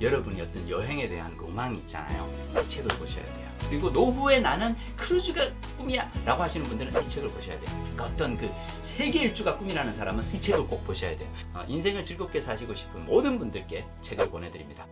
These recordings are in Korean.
여러분이 어떤 여행에 대한 로망이 있잖아요. 이 책을 보셔야 돼요. 그리고 노후에 나는 크루즈가 꿈이야 라고 하시는 분들은 이 책을 보셔야 돼요. 그러니까 어떤 그 세계 일주가 꿈이라는 사람은 이 책을 꼭 보셔야 돼요. 어, 인생을 즐겁게 사시고 싶은 모든 분들께 책을 보내드립니다.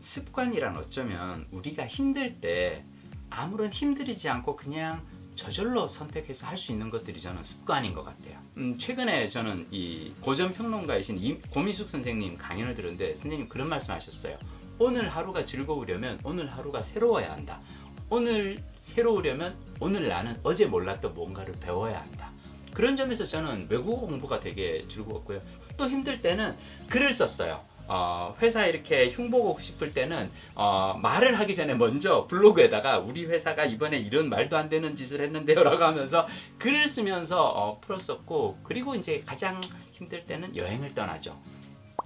습관이란 어쩌면 우리가 힘들 때 아무런 힘들이지 않고 그냥 저절로 선택해서 할 수 있는 것들이 저는 습관인 것 같아요. 음, 최근에 저는 이 고전 평론가이신 임- 고미숙 선생님 강연을 들었는데 선생님 그런 말씀하셨어요. 오늘 하루가 즐거우려면 오늘 하루가 새로워야 한다. 오늘 새로우려면 오늘 나는 어제 몰랐던 뭔가를 배워야 한다. 그런 점에서 저는 외국어 공부가 되게 즐거웠고요. 또 힘들 때는 글을 썼어요. 어, 회사에 이렇게 흉보고 싶을 때는 어, 말을 하기 전에 먼저 블로그에다가 우리 회사가 이번에 이런 말도 안 되는 짓을 했는데요라고 하면서 글을 쓰면서 어, 풀었었고 그리고 이제 가장 힘들 때는 여행을 떠나죠.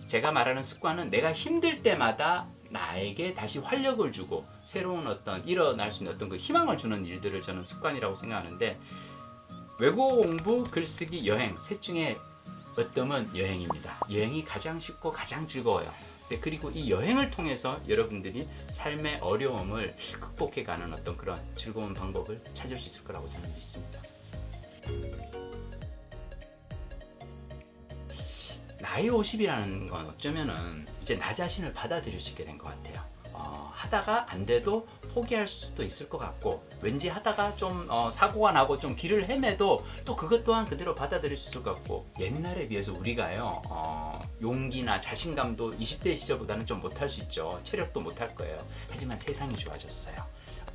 제가 말하는 습관은 내가 힘들 때마다 나에게 다시 활력을 주고 새로운 어떤 일어날 수 있는 어떤 그 희망을 주는 일들을 저는 습관이라고 생각하는데 외국어 공부, 글쓰기, 여행 셋 중에 어떤 여행입니다. 여행이 가장 쉽고 가장 즐거워요. 네, 그리고 이 여행을 통해서 여러분들이 삶의 어려움을 극복해가는 어떤 그런 즐거운 방법을 찾을 수 있을 거라고 저는 믿습니다. 나이 50이라는 건 어쩌면은 이제 나 자신을 받아들일 수 있게 된 것 같아요. 어, 하다가 안 돼도 포기할 수도 있을 것 같고 왠지 하다가 좀 어, 사고가 나고 좀 길을 헤매도 또 그것 또한 그대로 받아들일 수 있을 것 같고 옛날에 비해서 우리가요 어, 용기나 자신감도 20대 시절보다는 좀 못할 수 있죠. 체력도 못할 거예요. 하지만 세상이 좋아졌어요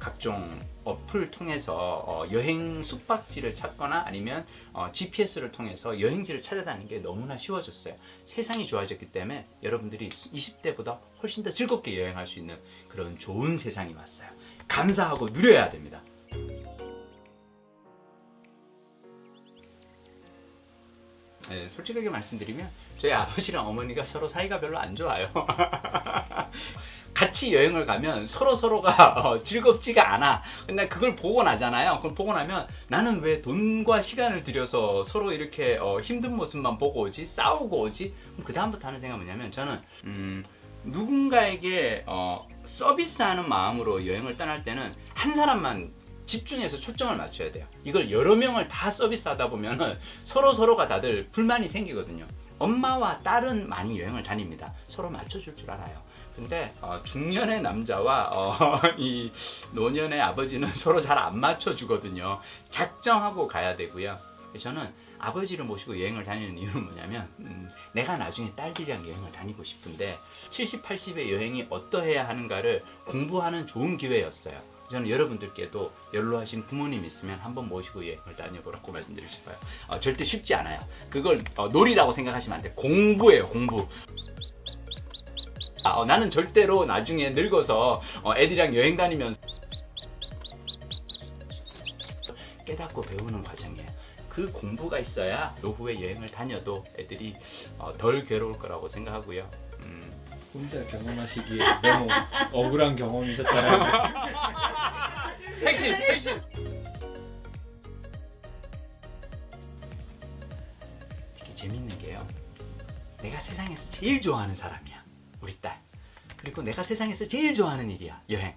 각종 어플 통해서 어, 여행 숙박지를 찾거나 아니면 어, GPS를 통해서 여행지를 찾아다니는 게 너무나 쉬워졌어요. 세상이 좋아졌기 때문에 여러분들이 20대보다 훨씬 더 즐겁게 여행할 수 있는 그런 좋은 세상이 왔어요. 감사하고 누려야 됩니다. 네, 솔직하게 말씀드리면 저희 아버지랑 어머니가 서로 사이가 별로 안 좋아요. 같이 여행을 가면 서로 서로가 어, 즐겁지가 않아. 근데 그걸 보고 나잖아요. 그걸 보고 나면 나는 왜 돈과 시간을 들여서 서로 이렇게 어, 힘든 모습만 보고 오지? 싸우고 오지? 그 다음부터 하는 생각은 뭐냐면 저는 음, 누군가에게 어, 서비스하는 마음으로 여행을 떠날 때는 한 사람만 집중해서 초점을 맞춰야 돼요. 이걸 여러 명을 다 서비스하다 보면은 서로 서로가 다들 불만이 생기거든요. 엄마와 딸은 많이 여행을 다닙니다. 서로 맞춰줄 줄 알아요. 근데 어, 중년의 남자와 어, 이 노년의 아버지는 서로 잘 안 맞춰주거든요. 작정하고 가야 되고요. 저는 아버지를 모시고 여행을 다니는 이유는 뭐냐면 음, 내가 나중에 딸들이랑 여행을 다니고 싶은데 70, 80의 여행이 어떠해야 하는가를 공부하는 좋은 기회였어요. 저는 여러분들께도 연로하신 부모님 있으면 한번 모시고 여행을 다녀보라고 말씀드리고 싶어요. 어, 절대 쉽지 않아요. 그걸 어, 놀이라고 생각하시면 안 돼요. 공부예요, 공부. 아, 어, 나는 절대로 나중에 늙어서 어, 애들이랑 여행 다니면서 깨닫고 배우는 과정이에요. 그 공부가 있어야 노후에 여행을 다녀도 애들이 어, 덜 괴로울 거라고 생각하고요. 음, 혼자 경험하시기에 너무 억울한 경험이셨다는 핵심, 핵심. 되게 재밌는 게요. 내가 세상에서 제일 좋아하는 사람이야. 우리 딸. 그리고 내가 세상에서 제일 좋아하는 일이야. 여행.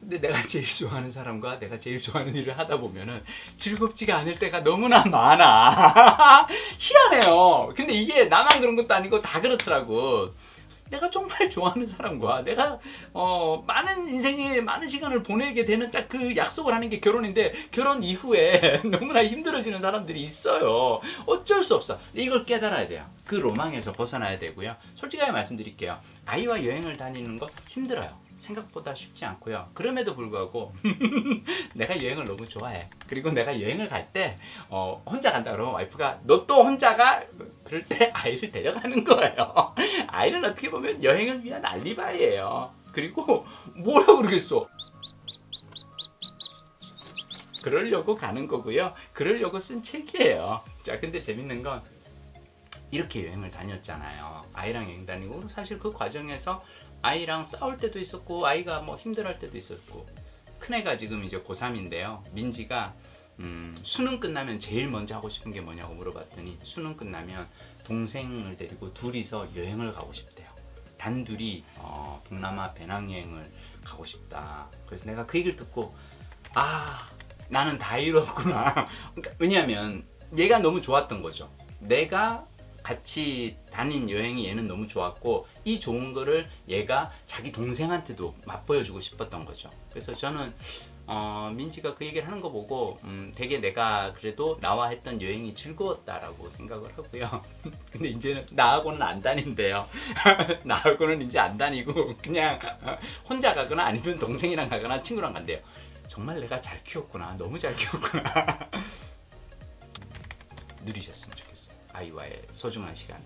근데 내가 제일 좋아하는 사람과 내가 제일 좋아하는 일을 하다 보면은 즐겁지가 않을 때가 너무나 많아. 희한해요. 근데 이게 나만 그런 것도 아니고 다 그렇더라고. 내가 정말 좋아하는 사람과 내가 어, 많은 인생에 많은 시간을 보내게 되는 딱 그 약속을 하는 게 결혼인데 결혼 이후에 너무나 힘들어지는 사람들이 있어요. 어쩔 수 없어. 이걸 깨달아야 돼요. 그 로망에서 벗어나야 되고요. 솔직하게 말씀드릴게요. 아이와 여행을 다니는 거 힘들어요. 생각보다 쉽지 않고요. 그럼에도 불구하고 내가 여행을 너무 좋아해. 그리고 내가 여행을 갈때 어, 혼자 간다 그러면 와이프가 너 또 혼자가 그럴 때 아이를 데려가는 거예요. 아이는 어떻게 보면 여행을 위한 알리바이예요. 그리고 뭐라 그러겠어? 그러려고 가는 거고요. 그러려고 쓴 책이에요. 자, 근데 재밌는 건 이렇게 여행을 다녔잖아요. 아이랑 여행 다니고 사실 그 과정에서 아이랑 싸울 때도 있었고 아이가 뭐 힘들어할 때도 있었고 큰애가 지금 이제 고3인데요. 민지가 음, 수능 끝나면 제일 먼저 하고 싶은 게 뭐냐고 물어봤더니 수능 끝나면 동생을 데리고 둘이서 여행을 가고 싶대요. 단둘이 어, 동남아 배낭여행을 가고 싶다. 그래서 내가 그 얘기를 듣고 아 나는 다 이뤘구나. 그러니까 왜냐하면 얘가 너무 좋았던 거죠. 내가 같이 다닌 여행이 얘는 너무 좋았고 이 좋은 거를 얘가 자기 동생한테도 맛보여주고 싶었던 거죠. 그래서 저는 어, 민지가 그 얘기를 하는 거 보고 음, 되게 내가 그래도 나와 했던 여행이 즐거웠다라고 생각을 하고요. 근데 이제는 나하고는 안 다닌대요. 나하고는 이제 안 다니고 그냥 혼자 가거나 아니면 동생이랑 가거나 친구랑 간대요. 정말 내가 잘 키웠구나. 너무 잘 키웠구나. 아이와의 소중한 시간.